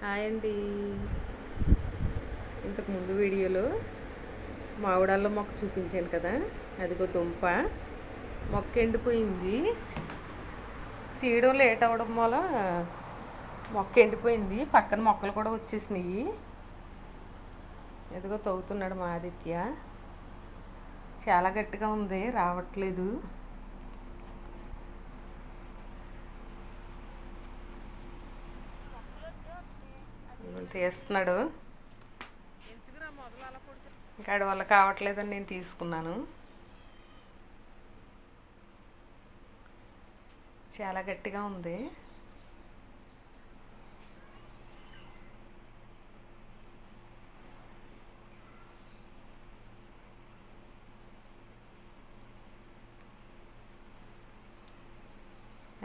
Hi అండి. ఇంతకు ముందు వీడియోలో మామిడాళ్ళ మొక్క చూపించాను కదా అదిగో దుంప. మొక్క ఎండిపోయింది. తీయడం లేట్ అవ్వడం వల్ల మొక్క ఎండిపోయింది. పక్కన మొక్కలు కూడా వచ్చేసినాయి. ఎదుగో తవ్వుతున్నాడు మా ఆదిత్య. చాలా గట్టిగా ఉంది రావట్లేదు. తీస్తున్నాడు ఇంకా వల్ల కావట్లేదని నేను తీసుకున్నాను. చాలా గట్టిగా ఉంది.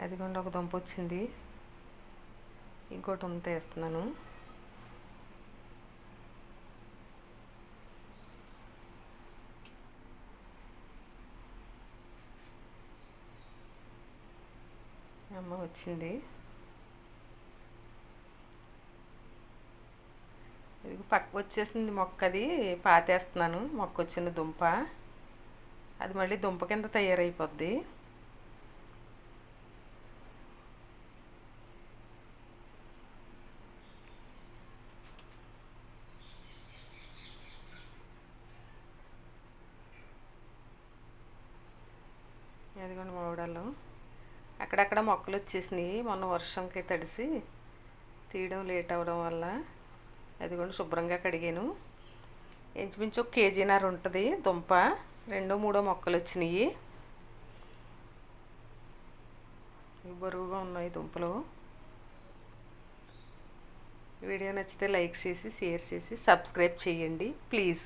అదిగోండి ఒక దుంప వచ్చింది. ఇంకోటి ఉంది తీస్తున్నాను అమ్మ వచ్చింది. ఇది పక్క వచ్చేసింది మొక్కది పాతేస్తున్నాను. మొక్క వచ్చిన దుంప. అది మళ్ళీ దుంప కింద తయారైపోద్ది. అదిగోండి మామిడాలు అక్కడక్కడ మొక్కలు వచ్చేసినాయి. మొన్న వర్షంకి తడిసి తీయడం లేట్ అవ్వడం వల్ల అది కూడా శుభ్రంగా కడిగాను. ఇంచుమించు ఒక కేజీన్నర ఉంటుంది దుంప. రెండో మూడో మొక్కలు వచ్చినాయి. బరువుగా ఉన్నాయి దుంపలు. వీడియో నచ్చితే లైక్ చేసి షేర్ చేసి సబ్స్క్రైబ్ చేయండి. ప్లీజ్.